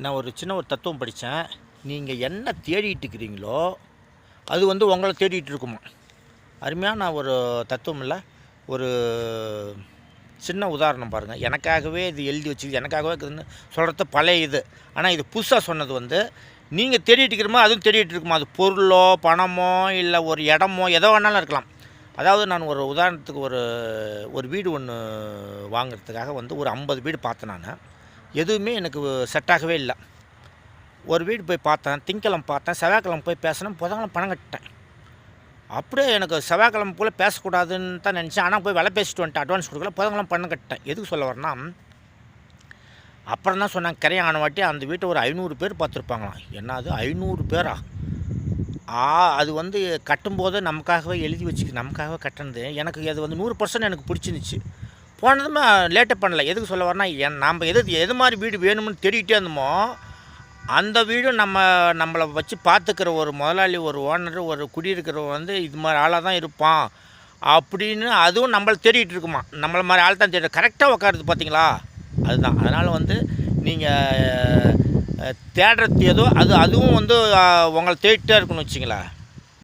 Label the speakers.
Speaker 1: நான் ஒரு சின்ன ஒரு தத்துவம் படித்தேன். நீங்கள் என்ன தேடிட்டு இருக்கிறீங்களோ அது வந்து உங்களை தேடிட்டு இருக்குமா? அருமையான ஒரு தத்துவம் இல்லை. ஒரு சின்ன உதாரணம் பாருங்கள் எனக்காகவே இது எழுதி வச்சு எனக்காகவே இருக்குதுன்னு சொல்கிறது பழைய இது. ஆனால் இது புதுசாக சொன்னது வந்து நீங்கள் தேடிட்டு இருக்கிறமோ அதுவும் தேடிட்டு இருக்குமா? அது பொருளோ பணமோ இல்லை ஒரு இடமோ எதோ வேணாலும் இருக்கலாம். அதாவது நான் ஒரு உதாரணத்துக்கு ஒரு ஒரு வீடு ஒன்று வாங்குறதுக்காக வந்து ஒரு ஐம்பது வீடு பார்த்தேன் நான். எதுவுமே எனக்கு செட்டாகவே இல்லை. ஒரு வீடு போய் பார்த்தேன் திங்கக்கிழமை பார்த்தேன் செவ்வாய்க்கிழமை போய் பேசினேன் புதன்கிழமை பணம் கட்டிட்டேன். அப்படியே எனக்கு செவ்வாய்க்கிழமை போல் பேசக்கூடாதுன்னு தான் நினச்சேன். ஆனால் போய் விலை பேசிட்டு வந்துட்டேன் அட்வான்ஸ் கொடுக்கல புதன்கிழமை பணம் கட்டிட்டேன். எதுக்கு சொல்ல வரேன்னா அப்புறம் தான் சொன்னாங்க கரையான வாட்டி அந்த வீட்டை ஒரு ஐநூறு பேர் பார்த்துருப்பாங்களாம். என்னது ஐநூறு பேரா? ஆ அது வந்து கட்டும்போது நமக்காகவே எழுதி வச்சுக்க நமக்காகவே கட்டினது. எனக்கு அது வந்து நூறு பர்சன்ட் எனக்கு பிடிச்சிருந்துச்சி. போனதுமே லேட்டாக பண்ணல. எதுக்கு சொல்ல வரேன்னா என் நம்ம எது எது மாதிரி வீடு வேணும்னு தேடிக்கிட்டே இருந்தோமோ அந்த வீடும் நம்ம நம்மளை வச்சு பார்த்துக்கிற ஒரு முதலாளி ஒரு ஓனர் ஒரு குடியிருக்கிறவன் வந்து இது மாதிரி ஆளாக தான் இருப்பான். அப்படின்னு அதுவும் நம்மளை தேடிட்டு இருக்குமா. நம்மளை மாதிரி ஆள் தான் தேடி கரெக்டாக உட்காருது பார்த்தீங்களா அதுதான். அதனால் வந்து நீங்கள் தேடுறது ஏதோ அது அதுவும் வந்து உங்களை தேடிட்டே இருக்குன்னு வச்சிங்களேன்